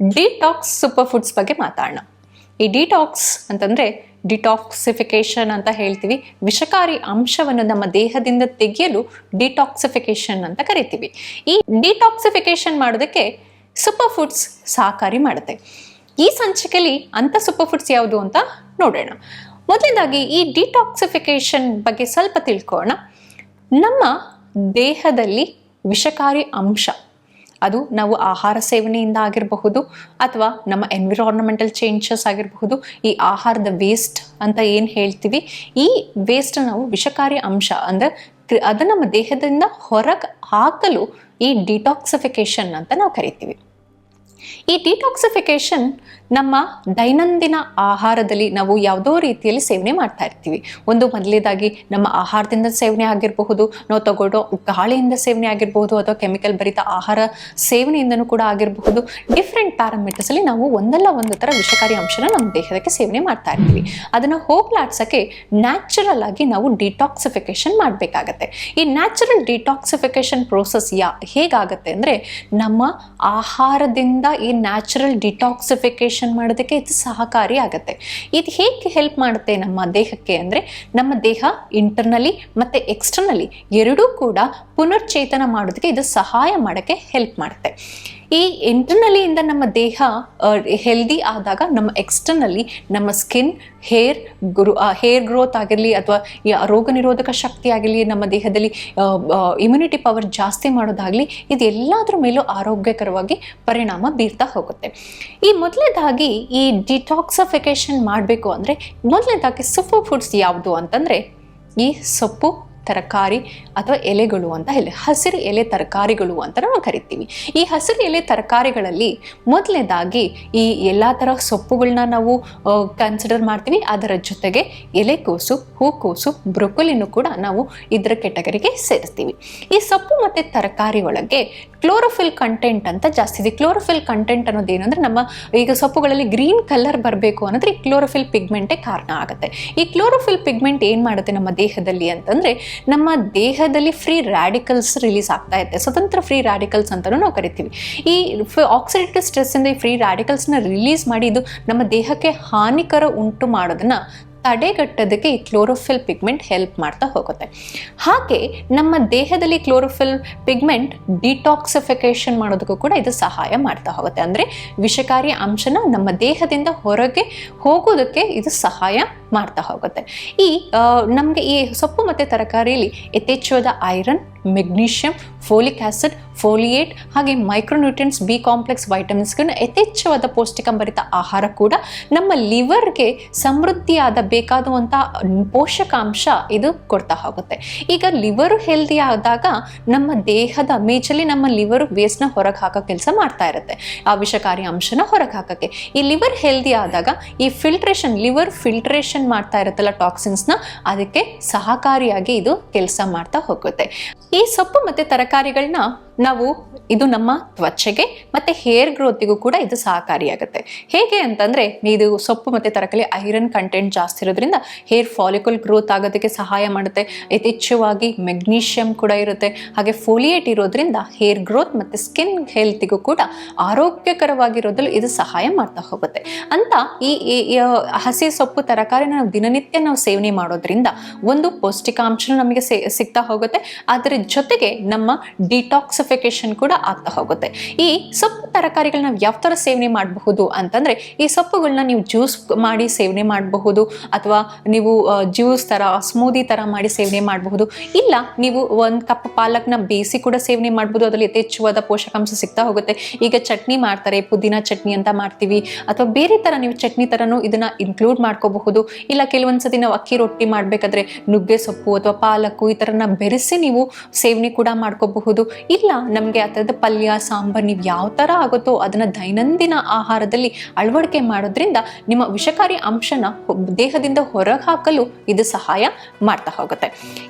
Detox super foods ಬಗ್ಗೆ ಮಾತಾಡೋಣ. ಈ ಡಿಟಾಕ್ಸ್ ಅಂತಂದ್ರೆ ಡಿಟಾಕ್ಸಿಫಿಕೇಶನ್ ಅಂತ ಹೇಳ್ತೀವಿ. ವಿಷಕಾರಿ ಅಂಶವನ್ನು ನಮ್ಮ ದೇಹದಿಂದ ತೆಗೆಯಲು ಡಿಟಾಕ್ಸಿಫಿಕೇಶನ್ ಅಂತ ಕರಿತೀವಿ. ಈ ಡಿಟಾಕ್ಸಿಫಿಕೇಶನ್ ಮಾಡೋದಕ್ಕೆ ಸೂಪರ್ ಫುಡ್ಸ್ ಸಹಕಾರಿ ಮಾಡುತ್ತೆ. ಈ ಸಂಚಿಕೆಯಲ್ಲಿ ಅಂಥ ಸೂಪರ್ ಫುಡ್ಸ್ ಯಾವುದು ಅಂತ ನೋಡೋಣ. ಮೊದಲನೇದಾಗಿ ಈ ಡಿಟಾಕ್ಸಿಫಿಕೇಶನ್ ಬಗ್ಗೆ ಸ್ವಲ್ಪ ತಿಳ್ಕೊಳ್ಳೋಣ. ನಮ್ಮ ದೇಹದಲ್ಲಿ ವಿಷಕಾರಿ ಅಂಶ ಅದು ನಾವು ಆಹಾರ ಸೇವನೆಯಿಂದ ಆಗಿರಬಹುದು ಅಥವಾ ನಮ್ಮ ಎನ್ವಿರಾನ್ಮೆಂಟಲ್ ಚೇಂಜಸ್ ಆಗಿರಬಹುದು. ಈ ಆಹಾರದ ವೇಸ್ಟ್ ಅಂತ ಏನು ಹೇಳ್ತೀವಿ? ಈ ವೇಸ್ಟ್ ನಾವು ವಿಷಕಾರಿ ಅಂಶ ಅಂದರೆ ಅದು ನಮ್ಮ ದೇಹದಿಂದ ಹೊರಗೆ ಹಾಕಲು ಈ ಡಿಟಾಕ್ಸಿಫಿಕೇಶನ್ ಅಂತ ನಾವು ಕರಿತೀವಿ. ಈ ಡಿಟಾಕ್ಸಿಫಿಕೇಶನ್ ನಮ್ಮ ದೈನಂದಿನ ಆಹಾರದಲ್ಲಿ ನಾವು ಯಾವುದೋ ರೀತಿಯಲ್ಲಿ ಸೇವನೆ ಮಾಡ್ತಾ ಇರ್ತೀವಿ. ಒಂದು ಮೊದಲೇದಾಗಿ ನಮ್ಮ ಆಹಾರದಿಂದ ಸೇವನೆ ಆಗಿರಬಹುದು, ನಾವು ತಗೊಳ್ಳೋ ಗಾಳಿಯಿಂದ ಸೇವನೆ ಆಗಿರಬಹುದು ಅಥವಾ ಕೆಮಿಕಲ್ ಭರಿತ ಆಹಾರ ಸೇವನೆಯಿಂದನೂ ಕೂಡ ಆಗಿರಬಹುದು. ಡಿಫ್ರೆಂಟ್ ಪ್ಯಾರಾಮೀಟರ್ಸ್ ಅಲ್ಲಿ ನಾವು ಒಂದಲ್ಲ ಒಂದು ಥರ ವಿಷಕಾರಿ ಅಂಶನ ನಮ್ಮ ದೇಹದಕ್ಕೆ ಸೇವನೆ ಮಾಡ್ತಾ ಇರ್ತೀವಿ. ಅದನ್ನು ಹೋಗ್ಲಾಡ್ಸಕ್ಕೆ ನ್ಯಾಚುರಲ್ ಆಗಿ ನಾವು ಡಿಟಾಕ್ಸಿಫಿಕೇಶನ್ ಮಾಡಬೇಕಾಗತ್ತೆ. ಈ ನ್ಯಾಚುರಲ್ ಡಿಟಾಕ್ಸಿಫಿಕೇಶನ್ ಪ್ರೋಸೆಸ್ ಯಾ ಹೇಗಾಗತ್ತೆ ಅಂದರೆ ನಮ್ಮ ಆಹಾರದಿಂದ ಈ ನ್ಯಾಚುರಲ್ ಡಿಟಾಕ್ಸಿಫಿಕೇಶನ್ ಮಾಡೋದಕ್ಕೆ ಇದು ಸಹಕಾರಿ ಆಗುತ್ತೆ. ಇದು ಹೇಗೆ ಹೆಲ್ಪ್ ಮಾಡುತ್ತೆ ನಮ್ಮ ದೇಹಕ್ಕೆ ಅಂದರೆ, ನಮ್ಮ ದೇಹ ಇಂಟರ್ನಲಿ ಮತ್ತು ಎಕ್ಸ್ಟರ್ನಲಿ ಎರಡೂ ಕೂಡ ಪುನರ್ಚೇತನ ಮಾಡೋದಕ್ಕೆ ಇದು ಸಹಾಯ ಮಾಡೋಕ್ಕೆ ಹೆಲ್ಪ್ ಮಾಡುತ್ತೆ. ಈ ಇಂಟರ್ನಲಿ ಇಂದ ನಮ್ಮ ದೇಹ ಹೆಲ್ದಿ ಆದಾಗ ನಮ್ಮ ಎಕ್ಸ್ಟರ್ನಲ್ಲಿ ನಮ್ಮ ಸ್ಕಿನ್ ಹೇರ್ ಗುರು ಹೇರ್ ಗ್ರೋತ್ ಆಗಿರಲಿ ಅಥವಾ ರೋಗ ನಿರೋಧಕ ಶಕ್ತಿ ಆಗಿರಲಿ, ನಮ್ಮ ದೇಹದಲ್ಲಿ ಇಮ್ಯುನಿಟಿ ಪವರ್ ಜಾಸ್ತಿ ಮಾಡೋದಾಗಲಿ ಇದೆಲ್ಲದರ ಮೇಲೂ ಆರೋಗ್ಯಕರವಾಗಿ ಪರಿಣಾಮ ಬೀರ್ತಾ ಹೋಗುತ್ತೆ. ಈ ಮೊದಲನೇದಾಗಿ ಈ ಡಿಟಾಕ್ಸಿಫಿಕೇಶನ್ ಮಾಡಬೇಕು ಅಂದರೆ ಮೊದಲನೇದಾಗಿ ಸೂಪರ್ ಫುಡ್ಸ್ ಯಾವುದು ಅಂತಂದರೆ ಈ ಸೊಪ್ಪು ತರಕಾರಿ ಅಥವಾ ಎಲೆಗಳು ಅಂತ ಹೇಳಿ, ಹಸಿರು ಎಲೆ ತರಕಾರಿಗಳು ಅಂತ ನಾವು ಕರಿತೀವಿ. ಈ ಹಸಿರು ಎಲೆ ತರಕಾರಿಗಳಲ್ಲಿ ಮೊದಲನೇದಾಗಿ ಈ ಎಲ್ಲ ಥರ ಸೊಪ್ಪುಗಳನ್ನ ನಾವು ಕನ್ಸಿಡರ್ ಮಾಡ್ತೀವಿ. ಅದರ ಜೊತೆಗೆ ಎಲೆಕೋಸು, ಹೂಕೋಸು, ಬ್ರೊಕೊಲಿನೂ ಕೂಡ ನಾವು ಇದರ ಕೆಟಗರಿಗೆ ಸೇರಿಸ್ತೀವಿ. ಈ ಸೊಪ್ಪು ಮತ್ತು ತರಕಾರಿ ಒಳಗೆ ಕ್ಲೋರೋಫಿಲ್ ಕಂಟೆಂಟ್ ಅಂತ ಜಾಸ್ತಿ ಇದೆ. ಕ್ಲೋರೋಫಿಲ್ ಕಂಟೆಂಟ್ ಅನ್ನೋದು ಏನು ಅಂದರೆ ನಮ್ಮ ಈಗ ಸೊಪ್ಪುಗಳಲ್ಲಿ ಗ್ರೀನ್ ಕಲರ್ ಬರಬೇಕು ಅನ್ನೋದ್ರೆ ಈ ಕ್ಲೋರೋಫಿಲ್ ಪಿಗ್ಮೆಂಟೇ ಕಾರಣ ಆಗುತ್ತೆ. ಈ ಕ್ಲೋರೋಫಿಲ್ ಪಿಗ್ಮೆಂಟ್ ಏನು ಮಾಡುತ್ತೆ ನಮ್ಮ ದೇಹದಲ್ಲಿ ಅಂತಂದರೆ ನಮ್ಮ ದೇಹದಲ್ಲಿ ಫ್ರೀ ರ್ಯಾಡಿಕಲ್ಸ್ ರಿಲೀಸ್ ಆಗ್ತಾ ಇರುತ್ತೆ. ಸ್ವತಂತ್ರ ಫ್ರೀ ರ್ಯಾಡಿಕಲ್ಸ್ ಅಂತಲೂ ನಾವು ಕರಿತೀವಿ. ಈ ಆಕ್ಸಿಡೇಟಿವ್ ಸ್ಟ್ರೆಸ್ಸಿಂದ ಈ ಫ್ರೀ ರ್ಯಾಡಿಕಲ್ಸ್ನ ರಿಲೀಸ್ ಮಾಡಿ ಇದು ನಮ್ಮ ದೇಹಕ್ಕೆ ಹಾನಿಕರ ಉಂಟು ಮಾಡೋದನ್ನ ತಡೆಗಟ್ಟೋದಕ್ಕೆ ಈ ಕ್ಲೋರೋಫಿಲ್ ಪಿಗ್ಮೆಂಟ್ ಹೆಲ್ಪ್ ಮಾಡ್ತಾ ಹೋಗುತ್ತೆ. ಹಾಗೆ ನಮ್ಮ ದೇಹದಲ್ಲಿ ಕ್ಲೋರೋಫಿಲ್ ಪಿಗ್ಮೆಂಟ್ ಡಿಟಾಕ್ಸಿಫಿಕೇಶನ್ ಮಾಡೋದಕ್ಕೂ ಕೂಡ ಇದು ಸಹಾಯ ಮಾಡ್ತಾ ಹೋಗುತ್ತೆ. ಅಂದರೆ ವಿಷಕಾರಿ ಅಂಶನ ನಮ್ಮ ದೇಹದಿಂದ ಹೊರಗೆ ಹೋಗೋದಕ್ಕೆ ಇದು ಸಹಾಯ ಮಾಡ್ತಾ ಹೋಗುತ್ತೆ. ಈ ನಮಗೆ ಈ ಸೊಪ್ಪು ಮತ್ತು ತರಕಾರಿಯಲ್ಲಿ ಯಥೇಚ್ಛವಾದ iron, magnesium, folic acid, folate ಹಾಗೆ ಮೈಕ್ರೋನ್ಯೂಟ್ರಿಯನ್ಸ್ ಬಿ ಕಾಂಪ್ಲೆಕ್ಸ್ ವೈಟಮಿನ್ಸ್ಗಳನ್ನ ಯಥೇಚ್ಛವಾದ ಪೌಷ್ಟಿಕಾಂಭರಿತ ಆಹಾರ ಕೂಡ ನಮ್ಮ ಲಿವರ್ಗೆ ಸಮೃದ್ಧಿಯಾದ ಬೇಕಾದಂಥ ಪೋಷಕಾಂಶ ಇದು ಕೊಡ್ತಾ ಹೋಗುತ್ತೆ. ಈಗ ಲಿವರ್ ಹೆಲ್ದಿ ಆದಾಗ ನಮ್ಮ ದೇಹದ ಮೇಜಲ್ಲಿ ನಮ್ಮ ಲಿವರ್ ವೇಸ್ಟ್ನ ಹೊರಗೆ ಹಾಕೋ ಕೆಲಸ ಮಾಡ್ತಾ ಇರುತ್ತೆ. ಆ ವಿಷಕಾರಿ ಅಂಶನ ಹೊರಗೆ ಹಾಕೋಕ್ಕೆ. ಈ ಲಿವರ್ ಹೆಲ್ದಿ ಆದಾಗ ಈ ಫಿಲ್ಟ್ರೇಷನ್, ಲಿವರ್ ಫಿಲ್ಟ್ರೇಷನ್ ಮಾಡ್ತಾ ಇರುತ್ತಲ್ಲ ಟಾಕ್ಸಿನ್ಸ್ನ ಅದಕ್ಕೆ ಸಹಕಾರಿಯಾಗಿ ಇದು ಕೆಲಸ ಮಾಡ್ತಾ ಹೋಗುತ್ತೆ. ಈ ಸೊಪ್ಪು ಮತ್ತು ತರಕಾರಿಗಳನ್ನ ನಾವು ಇದು ನಮ್ಮ ತ್ವಚೆಗೆ ಮತ್ತು ಹೇರ್ ಗ್ರೋತಿಗೂ ಕೂಡ ಇದು ಸಹಕಾರಿಯಾಗುತ್ತೆ. ಹೇಗೆ ಅಂತಂದರೆ ಇದು ಸೊಪ್ಪು ಮತ್ತು ತರಕಾರಿ ಐರನ್ ಕಂಟೆಂಟ್ ಜಾಸ್ತಿ ಇರೋದ್ರಿಂದ ಹೇರ್ ಫಾಲಿಕಲ್ ಗ್ರೋತ್ ಆಗೋದಕ್ಕೆ ಸಹಾಯ ಮಾಡುತ್ತೆ. ಯಥೇಚ್ಛವಾಗಿ ಮೆಗ್ನೀಷಿಯಂ ಕೂಡ ಇರುತ್ತೆ. ಹಾಗೆ ಫೋಲಿಯೇಟ್ ಇರೋದ್ರಿಂದ ಹೇರ್ ಗ್ರೋತ್ ಮತ್ತು ಸ್ಕಿನ್ ಹೆಲ್ತಿಗೂ ಕೂಡ ಆರೋಗ್ಯಕರವಾಗಿರೋದ್ರಲ್ಲಿ ಇದು ಸಹಾಯ ಮಾಡ್ತಾ ಹೋಗುತ್ತೆ. ಅಂತ ಈ ಹಸಿ ಸೊಪ್ಪು ತರಕಾರಿನ ನಾವು ದಿನನಿತ್ಯ ನಾವು ಸೇವನೆ ಮಾಡೋದ್ರಿಂದ ಒಂದು ಪೌಷ್ಟಿಕಾಂಶ ನಮಗೆ ಸಿಗ್ತಾ ಹೋಗುತ್ತೆ. ಅದರ ಜೊತೆಗೆ ನಮ್ಮ ಡಿಟಾಕ್ಸಿಫಿಕೇಶನ್ ಕೂಡ ಆಗ್ತಾ ಹೋಗುತ್ತೆ. ಈ ಸೊಪ್ಪು ತರಕಾರಿಗಳನ್ನ ಯಾವ ಥರ ಸೇವನೆ ಮಾಡಬಹುದು ಅಂತಂದ್ರೆ, ಈ ಸೊಪ್ಪುಗಳನ್ನ ನೀವು ಜ್ಯೂಸ್ ಮಾಡಿ ಸೇವನೆ ಮಾಡಬಹುದು, ಅಥವಾ ನೀವು ಜ್ಯೂಸ್ ತರ, ಸ್ಮೂದಿ ತರ ಮಾಡಿ ಸೇವನೆ ಮಾಡಬಹುದು. ಇಲ್ಲ, ನೀವು ಒಂದು ಕಪ್ ಪಾಲಕ್ನ ಬೇಯಿಸಿ ಕೂಡ ಸೇವನೆ ಮಾಡಬಹುದು, ಅದರಲ್ಲಿ ಯಥೇಚ್ಛವಾದ ಪೋಷಕಾಂಶ ಸಿಗ್ತಾ ಹೋಗುತ್ತೆ. ಈಗ ಚಟ್ನಿ ಮಾಡ್ತಾರೆ, ಪುದೀನ ಚಟ್ನಿ ಅಂತ ಮಾಡ್ತೀವಿ, ಅಥವಾ ಬೇರೆ ತರ ನೀವು ಚಟ್ನಿ ಥರನೂ ಇದನ್ನ ಇನ್ಕ್ಲೂಡ್ ಮಾಡ್ಕೋಬಹುದು. ಇಲ್ಲ ಕೆಲವೊಂದು ಸತಿ ನಾವು ಅಕ್ಕಿ ರೊಟ್ಟಿ ಮಾಡಬೇಕಾದ್ರೆ ನುಗ್ಗೆ ಸೊಪ್ಪು ಅಥವಾ ಪಾಲಕ್ ಈ ಥರನ ಬೆರೆಸಿ ನೀವು ಸೇವನೆ ಕೂಡ ಮಾಡ್ಕೋಬಹುದು. ಇಲ್ಲ ನಮಗೆ ಆ ಥರದ ಪಲ್ಯ, ಸಾಂಬಾರ್ ನೀವು ಯಾವ ಥರ ಆಗುತ್ತೋ ಅದನ್ನು ದೈನಂದಿನ ಆಹಾರದಲ್ಲಿ ಅಳವಡಿಕೆ ಮಾಡೋದ್ರಿಂದ ನಿಮ್ಮ ವಿಷಕಾರಿ ಅಂಶನ ದೇಹದಿಂದ ಹೊರಗೆ ಹಾಕಲು ಇದು ಸಹಾಯ ಮಾಡ್ತಾ ಹೋಗುತ್ತೆ.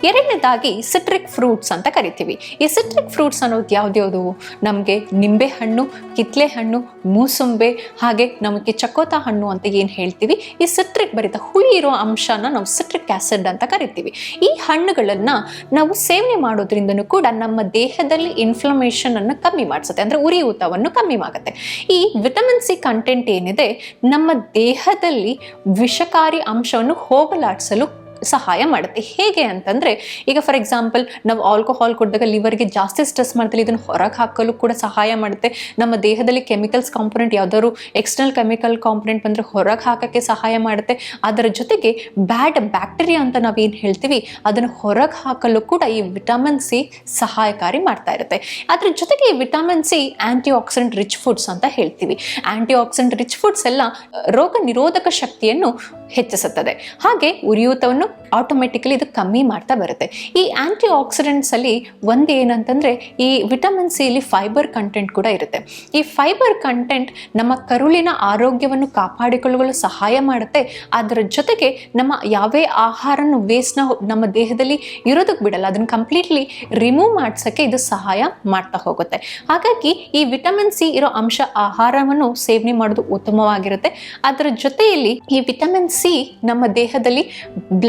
ಎರಡನೇದಾಗಿ ಸಿಟ್ರಿಕ್ ಫ್ರೂಟ್ಸ್ ಅಂತ ಕರಿತೀವಿ. ಈ ಸಿಟ್ರಿಕ್ ಫ್ರೂಟ್ಸ್ ಅನ್ನೋದು ಯಾವ್ದ್ಯಾವುದು ನಮಗೆ ನಿಂಬೆ ಹಣ್ಣು, ಕಿತ್ಲೆ ಹಣ್ಣು, ಮೂಸುಂಬೆ, ಹಾಗೆ ನಮಗೆ ಚಕೋತ ಹಣ್ಣು ಅಂತ ಏನು ಹೇಳ್ತೀವಿ? ಈ ಸಿಟ್ರಿಕ್ ಭರಿತ ಹುಳಿ ಇರೋ ಅಂಶನ ನಾವು ಸಿಟ್ರಿಕ್ ಆಸಿಡ್ ಅಂತ ಕರಿತೀವಿ. ಈ ಹಣ್ಣುಗಳನ್ನು ನಾವು ಸೇವನೆ ಮಾಡೋದ್ರಿಂದನೂ ಕೂಡ ನಮ್ಮ ದೇಹದಲ್ಲಿ ಇನ್ಫ್ ಇನ್ಫ್ಲಮೇಷನ್ ಅನ್ನು ಕಮ್ಮಿ ಮಾಡಿಸುತ್ತೆ. ಅಂದ್ರೆ ಉರಿಯೂತವನ್ನು ಕಮ್ಮಿ ಮಾಡುತ್ತೆ ಈ ವಿಟಮಿನ್ ಸಿ ಕಂಟೆಂಟ್ ಏನಿದೆ, ನಮ್ಮ ದೇಹದಲ್ಲಿ ವಿಷಕಾರಿ ಅಂಶವನ್ನು ಹೋಗಲಾಡಿಸಲು ಸಹಾಯ ಮಾಡುತ್ತೆ. ಹೇಗೆ ಅಂತಂದ್ರೆ, ಈಗ ಫಾರ್ ಎಕ್ಸಾಂಪಲ್ ನಾವು ಆಲ್ಕೋಹಾಲ್ ಕೊಡಿದಾಗ ಲಿವರ್ಗೆ ಜಾಸ್ತಿ ಸ್ಟ್ರೆಸ್ ಮಾಡ್ತಿಲ್ಲ ಇದನ್ನು ಹೊರಗೆ ಹಾಕಲು ಕೂಡ ಸಹಾಯ ಮಾಡುತ್ತೆ. ನಮ್ಮ ದೇಹದಲ್ಲಿ ಕೆಮಿಕಲ್ಸ್ ಕಾಂಪೊನೆಂಟ್ ಯಾವ್ದಾದ್ರು ಎಕ್ಸ್ಟರ್ನಲ್ ಕೆಮಿಕಲ್ ಕಾಂಪೊನೆಂಟ್ ಬಂದರೆ ಹೊರಗೆ ಹಾಕೋಕ್ಕೆ ಸಹಾಯ ಮಾಡುತ್ತೆ. ಅದರ ಜೊತೆಗೆ ಬ್ಯಾಡ್ ಬ್ಯಾಕ್ಟೀರಿಯಾ ಅಂತ ನಾವೇನು ಹೇಳ್ತೀವಿ, ಅದನ್ನು ಹೊರಗೆ ಹಾಕಲು ಕೂಡ ಈ ವಿಟಮಿನ್ ಸಿ ಸಹಾಯಕಾರಿ ಮಾಡ್ತಾ ಇರುತ್ತೆ. ಅದರ ಜೊತೆಗೆ ಈ vitamin C antioxidant rich foods ಅಂತ ಹೇಳ್ತೀವಿ. ಆ್ಯಂಟಿ ಆಕ್ಸಿಡೆಂಟ್ ರಿಚ್ ಫುಡ್ಸ್ ಎಲ್ಲ ರೋಗ ನಿರೋಧಕ ಶಕ್ತಿಯನ್ನು ಹೆಚ್ಚಿಸುತ್ತದೆ. ಹಾಗೆ ಉರಿಯೂತವನ್ನು ಆಟೋಮೆಟಿಕಲಿ ಇದು ಕಮ್ಮಿ ಮಾಡ್ತಾ ಬರುತ್ತೆ. ಈ ಆಂಟಿ ಆಕ್ಸಿಡೆಂಟ್ಸ್ ಅಲ್ಲಿ ಒಂದು ಏನಂತಂದರೆ ಈ ವಿಟಮಿನ್ ಸಿ ಇಲ್ಲಿ ಫೈಬರ್ ಕಂಟೆಂಟ್ ಕೂಡ ಇರುತ್ತೆ. ಈ ಫೈಬರ್ ಕಂಟೆಂಟ್ ನಮ್ಮ ಕರುಳಿನ ಆರೋಗ್ಯವನ್ನು ಕಾಪಾಡಿಕೊಳ್ಳಲು ಸಹಾಯ ಮಾಡುತ್ತೆ. ಅದರ ಜೊತೆಗೆ ನಮ್ಮ ಯಾವೇ ಆಹಾರನ ವೇಸ್ಟ್ನ ನಮ್ಮ ದೇಹದಲ್ಲಿ ಇರೋದಕ್ಕೆ ಬಿಡಲ್ಲ. ಅದನ್ನು ಕಂಪ್ಲೀಟ್ಲಿ ರಿಮೂವ್ ಮಾಡಿಸೋಕ್ಕೆ ಇದು ಸಹಾಯ ಮಾಡ್ತಾ ಹೋಗುತ್ತೆ. ಹಾಗಾಗಿ ಈ ವಿಟಮಿನ್ ಸಿ ಇರೋ ಅಂಶ ಆಹಾರವನ್ನು ಸೇವನೆ ಮಾಡೋದು ಉತ್ತಮವಾಗಿರುತ್ತೆ. ಅದರ ಜೊತೆಯಲ್ಲಿ ಈ ವಿಟಮಿನ್ ಸಿ ನಮ್ಮ ದೇಹದಲ್ಲಿ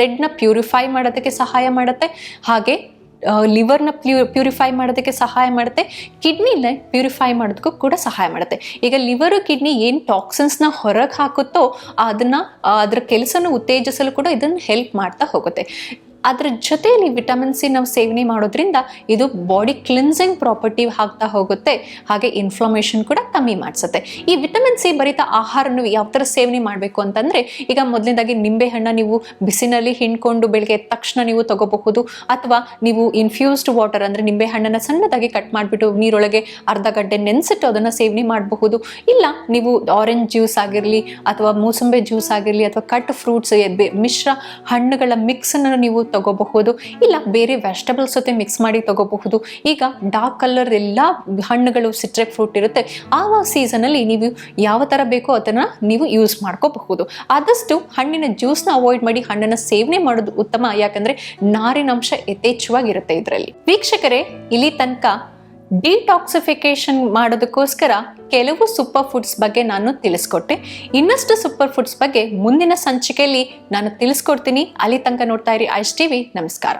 ಬ್ಲಡ್ನ ಪ್ಯೂರಿಫೈ ಮಾಡೋದಕ್ಕೆ ಸಹಾಯ ಮಾಡುತ್ತೆ. ಹಾಗೆ ಲಿವರ್ನ ಪ್ಯೂ, ಪ್ಯೂರಿಫೈ ಮಾಡೋದಕ್ಕೆ ಸಹಾಯ ಮಾಡುತ್ತೆ. ಕಿಡ್ನಿನ ಪ್ಯೂರಿಫೈ ಮಾಡೋದಕ್ಕೂ ಕೂಡ ಸಹಾಯ ಮಾಡುತ್ತೆ. ಈಗ ಲಿವರು, ಕಿಡ್ನಿ ಏನು ಟಾಕ್ಸಿನ್ಸ್ನ ಹೊರಗೆ ಹಾಕುತ್ತೋ ಅದನ್ನು ಅದರ ಕೆಲಸನ ಉತ್ತೇಜಿಸಲು ಕೂಡ ಇದನ್ನು ಹೆಲ್ಪ್ ಮಾಡ್ತಾ ಹೋಗುತ್ತೆ. ಅದರ ಜೊತೆಯಲ್ಲಿ ವಿಟಮಿನ್ ಸಿ ನಾವು ಸೇವನೆ ಮಾಡೋದ್ರಿಂದ ಇದು ಬಾಡಿ ಕ್ಲಿನ್ಸಿಂಗ್ ಪ್ರಾಪರ್ಟಿ ಆಗ್ತಾ ಹೋಗುತ್ತೆ. ಹಾಗೆ ಇನ್ಫ್ಲಮೇಷನ್ ಕೂಡ ಕಮ್ಮಿ ಮಾಡಿಸುತ್ತೆ. ಈ ವಿಟಮಿನ್ ಸಿ ಭರಿತ ಆಹಾರ ನೀವು ಯಾವ ಥರ ಸೇವನೆ ಮಾಡಬೇಕು ಅಂತಂದರೆ, ಈಗ ಮೊದಲನೇದಾಗಿ ನಿಂಬೆ ಹಣ್ಣ ನೀವು ಬಿಸಿನಲ್ಲಿ ಹಿಂಡ್ಕೊಂಡು ಬೆಳಗ್ಗೆ ತಕ್ಷಣ ನೀವು ತಗೋಬಹುದು, ಅಥವಾ ನೀವು ಇನ್ಫ್ಯೂಸ್ಡ್ ವಾಟರ್ ಅಂದರೆ ನಿಂಬೆ ಹಣ್ಣನ್ನು ಸಣ್ಣದಾಗಿ ಕಟ್ ಮಾಡಿಬಿಟ್ಟು ನೀರೊಳಗೆ ಅರ್ಧ ಗಂಟೆ ನೆನೆಸಿಟ್ಟು ಅದನ್ನು ಸೇವನೆ ಮಾಡಬಹುದು. ಇಲ್ಲ, ನೀವು ಆರೆಂಜ್ ಜ್ಯೂಸ್ ಆಗಿರಲಿ, ಅಥವಾ ಮೂಸಂಬೆ ಜ್ಯೂಸ್ ಆಗಿರಲಿ, ಅಥವಾ ಕಟ್ ಫ್ರೂಟ್ಸ್ ಮಿಶ್ರ ಹಣ್ಣುಗಳ ಮಿಕ್ಸನ್ನು ನೀವು ತಗೋಬಹುದು ಇಲ್ಲ ಬೇರೆ ವೆಜಿಟೇಬಲ್ಸ್ ಜೊತೆ ಮಿಕ್ಸ್ ಮಾಡಿ ತಗೋಬಹುದು. ಈಗ ಡಾರ್ಕ್ ಕಲರ್ ಎಲ್ಲ ಹಣ್ಣುಗಳು ಸಿಟ್ರಿಕ್ ಫ್ರೂಟ್ ಇರುತ್ತೆ. ಆ ಸೀಸನಲ್ಲಿ ನೀವು ಯಾವ ಥರ ಬೇಕೋ ಅದನ್ನು ನೀವು ಯೂಸ್ ಮಾಡ್ಕೋಬಹುದು. ಆದಷ್ಟು ಹಣ್ಣಿನ ಜ್ಯೂಸ್ನ ಅವಾಯ್ಡ್ ಮಾಡಿ ಹಣ್ಣನ್ನು ಸೇವನೆ ಮಾಡೋದು ಉತ್ತಮ. ಯಾಕಂದ್ರೆ ನಾರಿನಂಶ ಯಥೇಚ್ಛವಾಗಿರುತ್ತೆ ಇದರಲ್ಲಿ. ವೀಕ್ಷಕರೇ, ಇಲ್ಲಿ ತನಕ ಡಿಟಾಕ್ಸಿಫಿಕೇಶನ್ ಮಾಡೋದಕ್ಕೋಸ್ಕರ ಕೆಲವು ಸೂಪರ್ ಫುಡ್ಸ್ ಬಗ್ಗೆ ನಾನು ತಿಳಿಸ್ಕೊಟ್ಟೆ. ಇನ್ನಷ್ಟು ಸೂಪರ್ ಫುಡ್ಸ್ ಬಗ್ಗೆ ಮುಂದಿನ ಸಂಚಿಕೆಯಲ್ಲಿ ನಾನು ತಿಳಿಸ್ಕೊಡ್ತೀನಿ. ಅಲ್ಲಿ ತನಕ ನೋಡ್ತಾ ಇರಿ, ಐಸ್ ಟಿವಿ. ನಮಸ್ಕಾರ.